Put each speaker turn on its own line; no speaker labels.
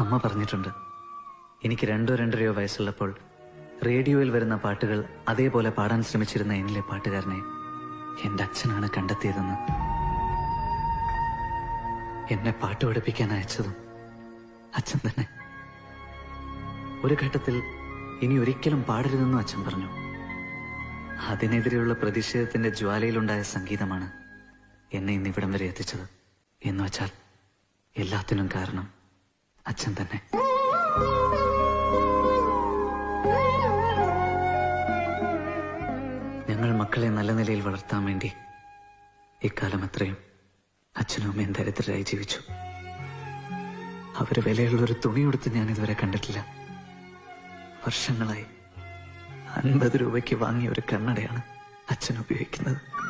അമ്മ പറഞ്ഞിട്ടുണ്ട്. എനിക്ക് രണ്ടോ രണ്ടരയോ വയസ്സുള്ളപ്പോൾ റേഡിയോയിൽ വരുന്ന പാട്ടുകൾ അതേപോലെ പാടാൻ ശ്രമിച്ചിരുന്ന എന്നിലെ പാട്ടുകാരനെ എന്റെ അച്ഛനാണ് കണ്ടെത്തിയതെന്ന് എന്നെ പാട്ട് പഠിപ്പിക്കാൻ അയച്ചതും അച്ഛൻ തന്നെ. ഒരു ഘട്ടത്തിൽ ഇനി ഒരിക്കലും പാടരുതെന്നും അച്ഛൻ പറഞ്ഞു. അതിനെതിരെയുള്ള പ്രതിഷേധത്തിന്റെ ജ്വാലയിലുണ്ടായ സംഗീതമാണ് എന്നെ ഇന്ന് ഇവിടം വരെ എത്തിച്ചത്. എന്നുവച്ചാൽ എല്ലാത്തിനും കാരണം അച്ഛൻ തന്നെ. ഞങ്ങൾ മക്കളെ നല്ല നിലയിൽ വളർത്താൻ വേണ്ടി ഇക്കാലം അത്രയും അച്ഛനും അമ്മയും ദരിദ്രരായി ജീവിച്ചു. അവർ വിലയുള്ള ഒരു തുണി കൊടുത്ത് ഞാൻ ഇതുവരെ കണ്ടിട്ടില്ല. വർഷങ്ങളായി അൻപത് രൂപയ്ക്ക് വാങ്ങിയ ഒരു കണ്ണടയാണ് അച്ഛൻ ഉപയോഗിക്കുന്നത്.